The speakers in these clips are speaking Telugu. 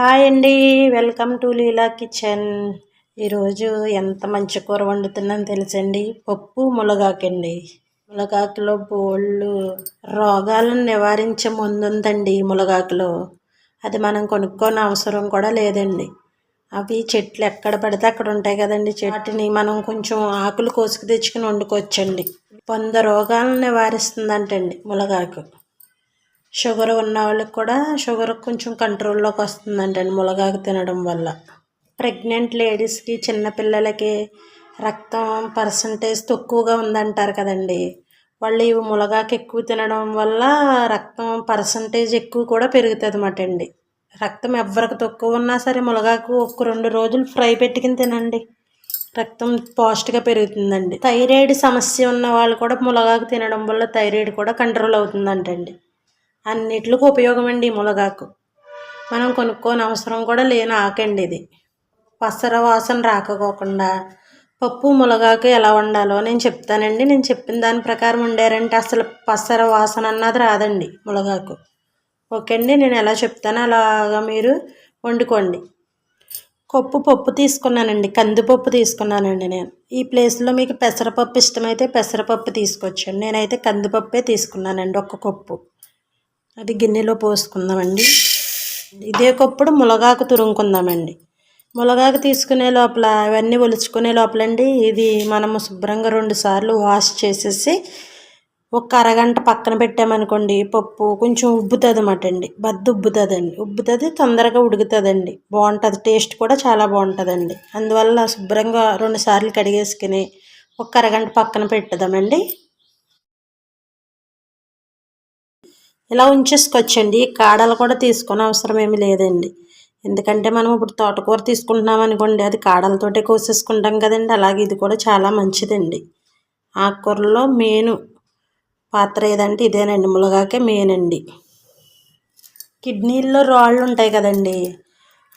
హాయ్ అండి. Welcome to Leela kitchen. ఈరోజు ఎంత మంచి కూర వండుతున్నాను తెలుసండి. పప్పు మునగాకండి మునగాకులో బోళ్ళు రోగాలను నివారించే ముందు ఉందండి మునగాకులో అది మనం కొనుక్కోని అవసరం కూడా లేదండి. అవి చెట్లు ఎక్కడ పడితే అక్కడ ఉంటాయి కదండి. వాటిని మనం కొంచెం ఆకులు కోసుకు తెచ్చుకుని వండుకోవచ్చండి. వంద రోగాలను నివారిస్తుందంటండి మునగాకు షుగర్ ఉన్న వాళ్ళకి కూడా షుగర్ కొంచెం కంట్రోల్లోకి వస్తుందంటండి మునగాకు తినడం వల్ల. ప్రెగ్నెంట్ లేడీస్కి చిన్నపిల్లలకి రక్తం పర్సంటేజ్ తక్కువగా ఉందంటారు కదండి. వాళ్ళు ఇవి మునగాకు ఎక్కువ తినడం వల్ల రక్తం పర్సంటేజ్ ఎక్కువ కూడా పెరుగుతుంది అన్నమాట అండి. రక్తం ఎవరికి తక్కువ ఉన్నా సరే మునగాకు ఒక రెండు రోజులు ఫ్రై పెట్టుకుని తినండి. రక్తం పాస్ట్గా పెరుగుతుందండి. థైరాయిడ్ సమస్య ఉన్న వాళ్ళు కూడా మునగాకు తినడం వల్ల థైరాయిడ్ కూడా కంట్రోల్ అవుతుందంటండి. అన్నిట్లకు ఉపయోగం అండి మునగాకు మనం కొనుక్కోని అవసరం కూడా లేని ఆకండి ఇది. పసర వాసన రాకపోకుండా పప్పు మునగాకు ఎలా వండాలో నేను చెప్తానండి. నేను చెప్పిన దాని ప్రకారం వండారంటే అసలు పసర వాసన అన్నది రాదండి మునగాకు ఓకే అండి నేను ఎలా చెప్తానో అలాగా మీరు వండుకోండి. కొప్పు పప్పు తీసుకున్నానండి కందిపప్పు తీసుకున్నానండి నేను. ఈ ప్లేస్లో మీకు పెసరపప్పు ఇష్టమైతే పెసరపప్పు తీసుకొచ్చండి నేనైతే కందిపప్పే తీసుకున్నానండి ఒక్క కప్పు. అది గిన్నెలో పోసుకుందామండి. ఇదే కప్పుడు మునగాకు తురుముకుందామండి. మునగాకు తీసుకునే లోపల అవన్నీ ఒలుచుకునే లోపలండి. ఇది మనము శుభ్రంగా రెండు సార్లు వాష్ చేసేసి ఒక అరగంట పక్కన పెట్టామనుకోండి పప్పు కొంచెం ఉబ్బుతుంది అన్నమాట అండి. బద్దు ఉబ్బుతుందండి. ఉబ్బుతుంది తొందరగా ఉడుకుతుందండి. బాగుంటుంది టేస్ట్ కూడా చాలా బాగుంటుందండి. అందువల్ల శుభ్రంగా రెండు సార్లు కడిగేసుకుని ఒక అరగంట పక్కన పెట్టుదామండి. ఇలా ఉంచేసుకోవచ్చండి. కాడలు కూడా తీసుకునే అవసరం ఏమి లేదండి. ఎందుకంటే మనం ఇప్పుడు తోటకూర తీసుకుంటున్నాం అనుకోండి అది కాడలతోటే కోసేసుకుంటాం కదండి. అలాగే ఇది కూడా చాలా మంచిదండి. ఆకుకూరలో మెయిన్ పాత్ర ఏదంటే ఇదేనండి. ములగాకే మెయిన్ అండి కిడ్నీల్లో రాళ్ళు ఉంటాయి కదండి.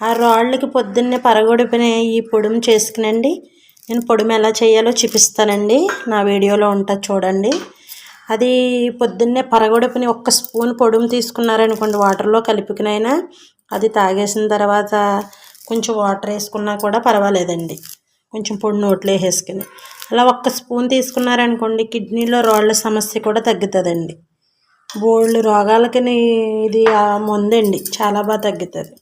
ఆ రాళ్ళకి పొద్దున్నే పరగొడిపిన ఈ పొడుము చేసుకునండి. నేను పొడుము ఎలా చేయాలో చూపిస్తానండి. నా వీడియోలో ఉంటుంది చూడండి. అది పొద్దున్నే పరగొడుపుని ఒక్క స్పూన్ పొడుము తీసుకున్నారనుకోండి వాటర్లో కలిపికినైనా అది తాగేసిన తర్వాత కొంచెం వాటర్ వేసుకున్నా కూడా పర్వాలేదండి. కొంచెం పొడి నోట్లో వేసుకుని అలా ఒక్క స్పూన్ తీసుకున్నారనుకోండి కిడ్నీలో రాళ్ళ సమస్య కూడా తగ్గుతుందండి. బోళ్ళు రోగాలకి ఇది ముందండి చాలా బాగా తగ్గుతుంది.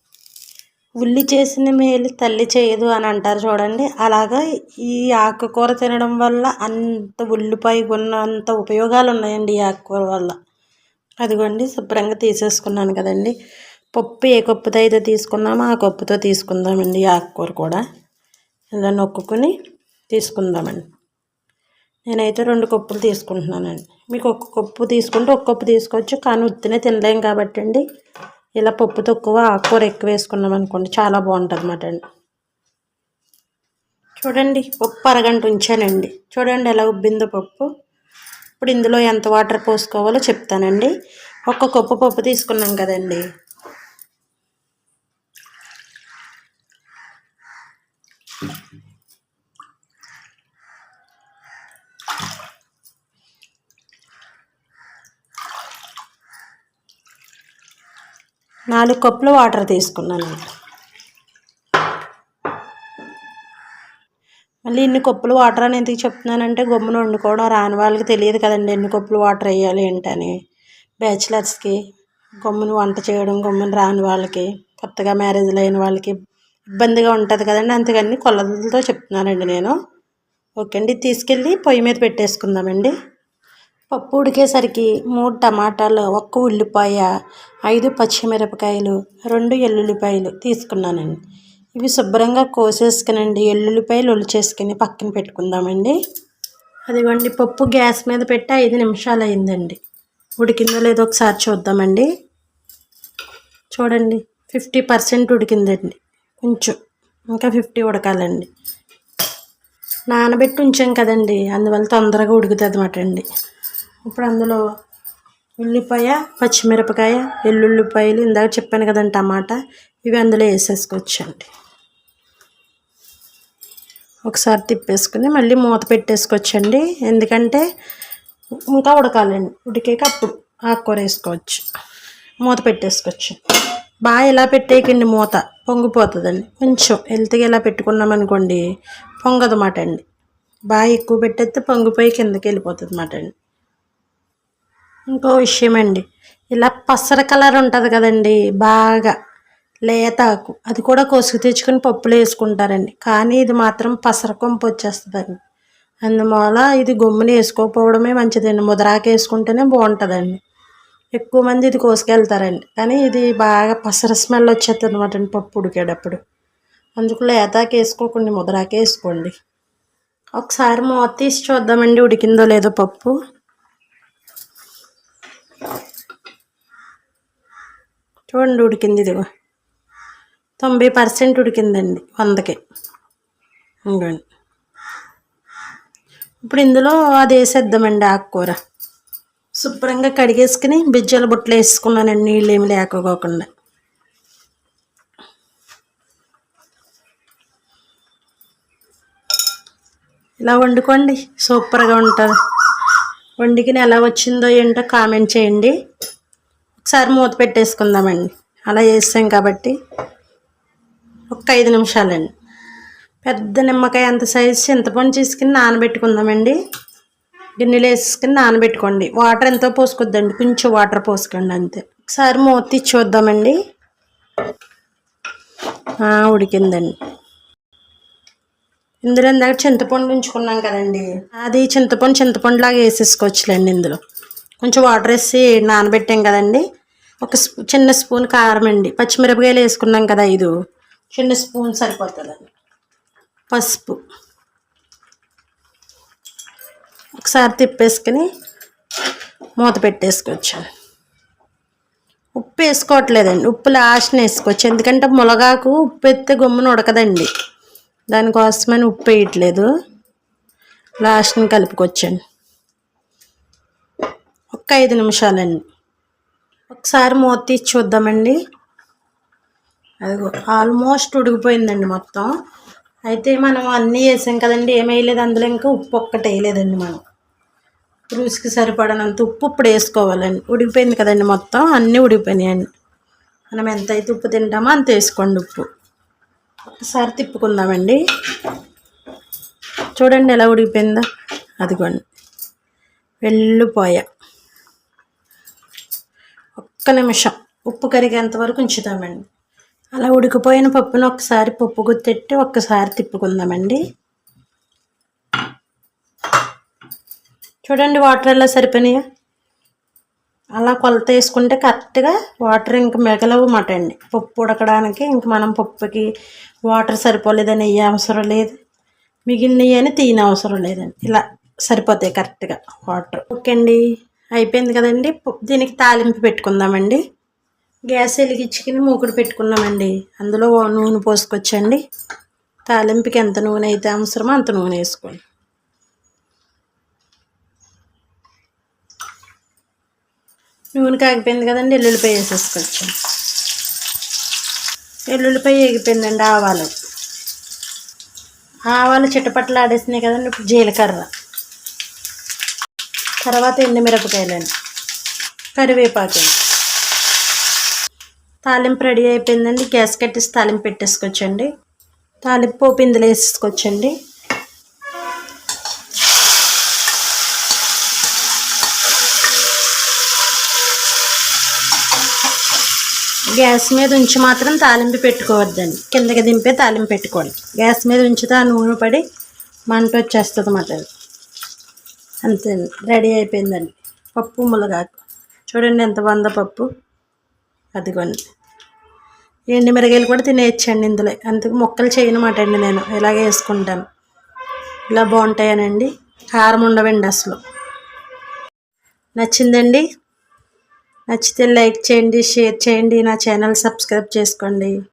ఉల్లి చేసిన మేలు తల్లి చేయదు అని అంటారు చూడండి. అలాగా ఈ ఆకుకూర తినడం వల్ల అంత ఉల్లిపాయ ఉన్నంత ఉపయోగాలు ఉన్నాయండి ఈ ఆకుకూర వల్ల. అదిగోండి శుభ్రంగా తీసేసుకున్నాను కదండి. పప్పు ఏ కప్పుతో అయితే తీసుకున్నామో ఆ కప్పుతో తీసుకుందామండి ఈ ఆకుకూర కూడా. ఇలా నొక్కుని తీసుకుందామండి. నేనైతే రెండు కప్పులు తీసుకుంటున్నానండి. మీకు ఒక్క కప్పు తీసుకుంటే ఒక్క కప్పు తీసుకోవచ్చు కానీ ఉత్తినే తినలేం కాబట్టి అండి. ఇలా పప్పు తక్కువ ఆకుకూర ఎక్కువ వేసుకున్నాం అనుకోండి చాలా బాగుంటుంది అన్నమాట అండి చూడండి పప్పు అరగంట ఉంచానండి. చూడండి ఎలా ఉబ్బిందో పప్పు. ఇప్పుడు ఇందులో ఎంత వాటర్ పోసుకోవాలో చెప్తానండి. ఒక్క కప్పు పప్పు తీసుకున్నాం కదండి. నాలుగు కప్పులు వాటర్ తీసుకున్నాను. మళ్ళీ ఇన్ని కప్పులు వాటర్ అని ఎందుకు చెప్తున్నానంటే గమ్మున వండుకోవడం రాని వాళ్ళకి తెలియదు కదండి ఎన్ని కప్పులు వాటర్ వేయాలి ఏంటని. బ్యాచిలర్స్కి గమ్మున వంట చేయడం గమ్మున రాని వాళ్ళకి కొత్తగా మ్యారేజ్లు అయిన వాళ్ళకి ఇబ్బందిగా ఉంటుంది కదండి. అంతకని కొలతలతో చెప్తున్నానండి నేను. ఓకే అండి తీసుకెళ్ళి పొయ్యి మీద పెట్టేసుకుందామండి. పప్పు ఉడికేసరికి మూడు టమాటాలు ఒక్క ఉల్లిపాయ ఐదు పచ్చిమిరపకాయలు రెండు ఎల్లుల్లిపాయలు తీసుకున్నానండి. ఇవి శుభ్రంగా కోసేసుకునండి ఎల్లుల్లిపాయలు ఒలిచేసుకుని పక్కన పెట్టుకుందామండి. అదిగోండి పప్పు గ్యాస్ మీద పెట్టి ఐదు నిమిషాలు అయిందండి ఉడికిందో లేదో ఒకసారి చూద్దామండి. చూడండి ఫిఫ్టీ పర్సెంట్ ఉడికిందండి. కొంచెం ఇంకా ఫిఫ్టీ ఉడకాలండి. నానబెట్టి ఉంచాం కదండి అందువల్ల తొందరగా ఉడుకుతుంది అనమాట అండి. ఇప్పుడు అందులో ఉల్లిపాయ పచ్చిమిరపకాయ వెల్లుల్లిపాయలు ఇందాక చెప్పాను కదండి టమాటా ఇవి అందులో వేసేసుకోవచ్చండి. ఒకసారి తిప్పేసుకుని మళ్ళీ మూత పెట్టేసుకోవచ్చండి. ఎందుకంటే ఇంకా ఉడకాలండి. ఉడికాక అప్పుడు ఆకుకూర వేసుకోవచ్చు. మూత పెట్టేసుకోవచ్చు. బాగా ఇలా పెట్టేయకండి మూత? పొంగిపోతుందండి. కొంచెం హెల్త్గా ఇలా పెట్టుకున్నాం అనుకోండి పొంగదు మాట అండి. బాగా ఎక్కువ పెట్టేస్తే పొంగిపోయి కిందకి వెళ్ళిపోతుంది మాట అండి. ఇంకో విషయం అండి ఇలా పసర కలర్ ఉంటుంది కదండి బాగా లేతాకు. అది కూడా కొసుకు తెచ్చుకొని పప్పులు వేసుకుంటారండి. కానీ ఇది మాత్రం పసర కొంపు వచ్చేస్తుందండి. అందువల్ల ఇది గమ్ముని వేసుకోకపోవడమే మంచిదండి. ముదరాకు వేసుకుంటేనే బాగుంటుందండి. ఎక్కువ మంది ఇది కోసుకెళ్తారండి. కానీ ఇది బాగా పసర స్మెల్ వచ్చేస్తుంది అనమాట అండి పప్పు ఉడికేటప్పుడు. అందుకు లేతాకు వేసుకోకండి ముదరాకే వేసుకోండి. ఒకసారి మూత తీసి చూద్దామండి ఉడికిందో లేదో పప్పు. చూడండి ఉడికింది ఇదిగో. తొంభై పర్సెంట్ ఉడికిందండి వందకి. ఇంకోండి ఇప్పుడు ఇందులో అది వేసేద్దామండి ఆకుకూర. శుభ్రంగా కడిగేసుకుని బిజ్జల బుట్టలు వేసుకున్నానండి నీళ్ళు ఏమి లేకపోకుండా. ఇలా వండుకోండి సూపర్గా ఉంటుంది. వండికిన ఎలా వచ్చిందో ఏంటో కామెంట్ చేయండి. ఒకసారి మూత పెట్టేసుకుందామండి. అలా చేస్తాం కాబట్టి ఒక ఐదు నిమిషాలండి. పెద్ద నిమ్మకాయ అంత సైజు చింతపండు తీసుకుని నానబెట్టుకుందామండి. గిన్నెలు వేసుకుని నానబెట్టుకోండి. వాటర్ ఎంతో పోసుకోద్దండి. కొంచెం వాటర్ పోసుకోండి అంతే. ఒకసారి మూత తీసి చూద్దామండి. ఉడికిందండి. ఇందులో ఇందాక చింతపండు ఉంచుకున్నాం కదండి. అది చింతపండు చింతపండులాగా వేసేసుకోవచ్చులేండి ఇందులో. కొంచెం వాటర్ వేసి నానబెట్టాం కదండి. ఒక చిన్న స్పూన్ కారం అండి. పచ్చిమిరపకాయలు వేసుకున్నాం కదా ఐదు. చిన్న స్పూన్ సరిపోతుందండి. పసుపు. ఒకసారి తిప్పేసుకుని మూత పెట్టేసుకోవచ్చు ఉప్పు వేసుకోవట్లేదండి. ఉప్పు లాస్ట్ వేసుకోవచ్చు. ఎందుకంటే మునగాకు ఉప్పు ఎత్తే గమ్మున ఉడకదండి. దానికోసమని ఉప్పు వేయట్లేదు. లాస్ట్ని కలుపుకొచ్చండి ఒక ఐదు నిమిషాలండి. ఒకసారి మూత తీసి చూద్దామండి. అదిగో ఆల్మోస్ట్ ఉడికిపోయిందండి మొత్తం. అయితే మనం అన్నీ వేసాం కదండి ఏం వేయలేదు అందులో ఇంకా ఉప్పు ఒక్కటి వేయలేదండి మనం. రుచికి సరిపడనంత ఉప్పు ఇప్పుడు వేసుకోవాలండి. ఉడికిపోయింది కదండి మొత్తం అన్నీ ఉడికిపోయినాయండి. మనం ఎంతైతే ఉప్పు తింటామో అంత వేసుకోండి ఉప్పు. ఒకసారి తిప్పుకుందామండి. చూడండి ఎలా ఉడికిపోయిందో. అదిగోండి. వెళ్ళిపోయా. ఒక్క నిమిషం. ఉప్పు కరిగేంత వరకు ఉంచుతామండి అలా ఉడికిపోయిన పప్పును ఒకసారి పప్పు గుత్తెట్టి ఒక్కసారి తిప్పుకుందామండి. చూడండి వాటర్ ఎలా సరిపోయినాయా. అలా కొలత వేసుకుంటే కరెక్ట్గా వాటర్ ఇంక మిగలవమాట అండి పప్పు ఉడకడానికి ఇంక మనం పప్పుకి వాటర్ సరిపోలేదని ఏ అవసరం లేదు. మిగిలినవి అని తీయని అవసరం లేదండి. ఇలా సరిపోతాయి కరెక్ట్గా వాటర్. ఓకే అండి. అయిపోయింది కదండి. దీనికి తాలింపు పెట్టుకుందామండి. గ్యాస్ వెలిగించుకుని మూకుడు పెట్టుకున్నామండి. అందులో నూనె పోసుకొచ్చండి. తాలింపుకి ఎంత నూనె అయితే అవసరమో అంత నూనె వేసుకోండి. నూనె కాగిపోయింది కదండి. ఎల్లుల్లిపాయ వేసేసుకోవచ్చు. ఎల్లుల్లిపాయ వేగిపోయిందండి ఆవాలు. ఆవాలు చిట్టపట్లు ఆడేసినాయి కదండి. ఇప్పుడు జీలకర్ర. తర్వాత ఎండుమిరపకాయలండి కరివేపాకు. తాలింపు రెడీ అయిపోయిందండి. గ్యాస్ కట్టేసి తాలింపు పెట్టేసుకోవచ్చండి. తాలింపు పిందులు వేసుకొచ్చండి గ్యాస్ మీద ఉంచి మాత్రం తాలింపు పెట్టుకోవద్దండి. కిందకి దింపే తాలింపు పెట్టుకోండి గ్యాస్ మీద ఉంచితే ఆ నూనె పడి మంట వచ్చేస్తుంది అన్నమాట అంతే రెడీ అయిపోయిందండి. పప్పు ములగాకు చూడండి ఎంత వంద పప్పు. అదిగోండి. ఎండి మిరగాయలు కూడా తినేయచ్చండి ఇందులో. అందుకు ముక్కలు చేయనమాట అండి నేను. ఇలాగే వేసుకుంటాను. ఇలా బాగుంటాయనండి. కారం ఉండవండి అసలు. నచ్చిందండి? నచ్చితే లైక్ చేయండి షేర్ చేయండి. నా ఛానల్ సబ్స్క్రైబ్ చేసుకోండి.